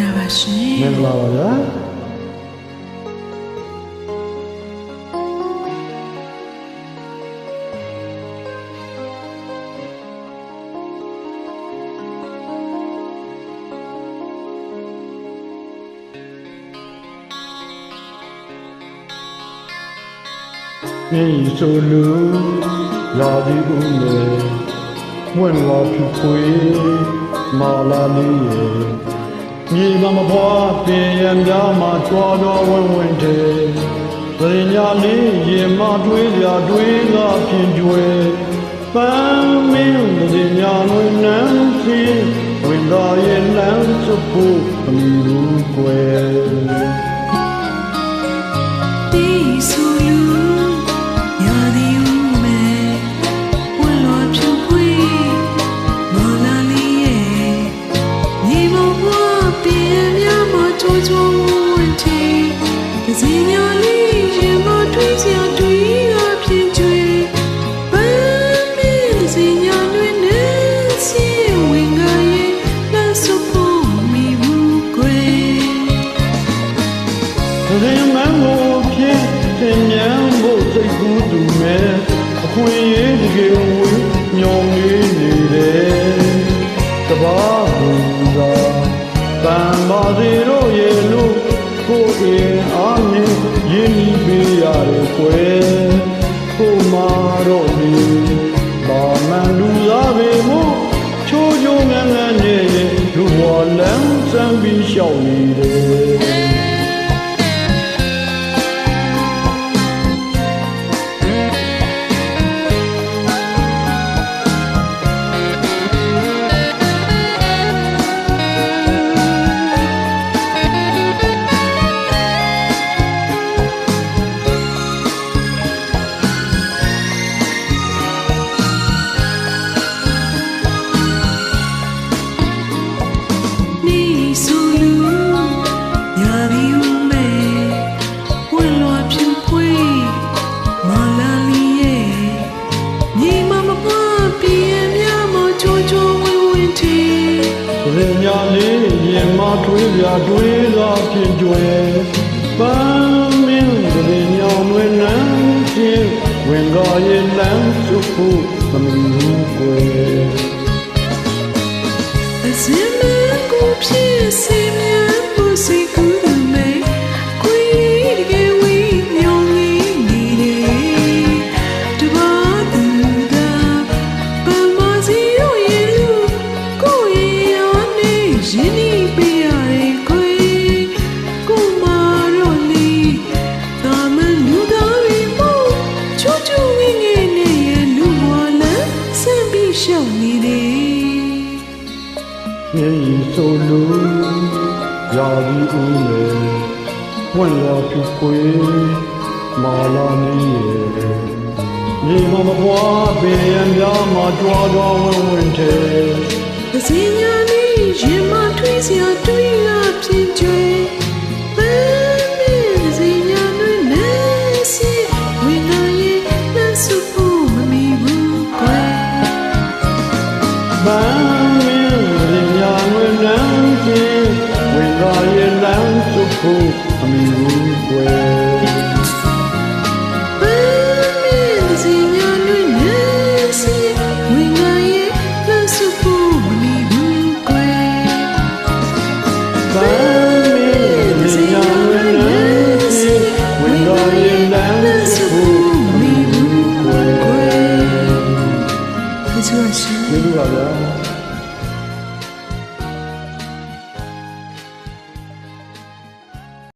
နာပါရှင်မင်္ဂလာပါဗျာမြေဆိုလူရာဒီဦးလေ မွင့်လာဖြစ်ခွေမာလာလေးရဲ့မြေမမဖွားပင်ရံများမှာကြွားတော်ဝင်းဝင်းတဲ့ပရိညာလေးရင်မတွေးကြတွေးကဖြင်ကျွဲပန်းမင်းပရိညာနွေနန်းစီဝင်တော်ရဲ့လမ်းစုဖို့အမိလူကွယ် ခွင့်အရေးတကယ်ဝေးညောင်နေနေတယ်တဘာဘူသာတန်ပါစီတို့ရဲ့လို့ကိုယ်အင်အားနဲ့ရင်းနှီးပေးရတယ်ကွယ်ကိုမာတော့ဒီဘာ မှန်လူသားပေမို့ချိုးချိုးငန်းငန်းနဲ့လူဘဝလမ်းစမ်းပြီးရှောက်နေတယ် မတွေးပြတွေးသာဖြစ်ကြွယ်ပန်းမင်းရင်ညာဝဲနန်းချင်းဝင်ကားရဲ့လမ်းစုဖို့သမီးဘူးကွယ်အစင်မကိုဖြစ်စေမြ မြေဆိုလူရာဒီဦးလေဝင်လာသူခွေမာလာနေရဲ့မြေမမပွားပင်ရံများမှာကြွားတော်ဝင်းဝင်းတဲ့။စင်ညာလေး ကရဲ့လမ်းစုဖို့အမိဘူးကွယ်是啊。